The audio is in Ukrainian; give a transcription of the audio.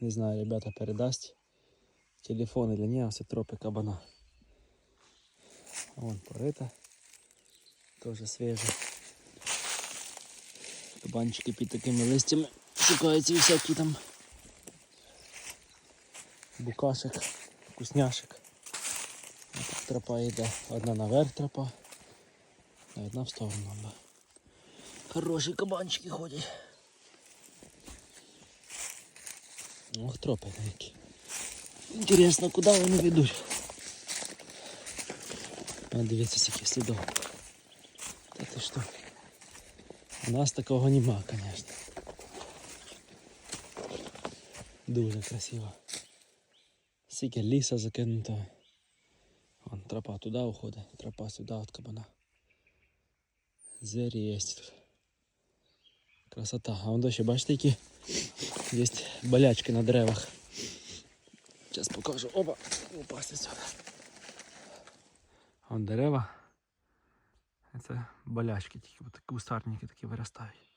Не знаю, ребята передасть. Телефон или ні, все тропи кабана. Вон порита. Тоже свіже. Кабанчики під такими листями шукаються всякі там букашек, вкусняшек. Тропа йде. Одна наверх тропа, а одна в сторону. Хороші кабанчики ходять. Ох, тропи які. Інтересно, куди вони ведуть. А дивіться, скільки слідов. Та ти що? У нас такого нема, звісно. Дуже красиво. Скільки ліса закинуто. Вон тропа туди уходить, тропа сюди від кабана. Звері є тут. Красота. А вон ще бачите, які є болячки на деревах. Зараз покажу. Опа! Упасти сюди. Вон дерева. Це болячки, тільки от кустарники такі виростають.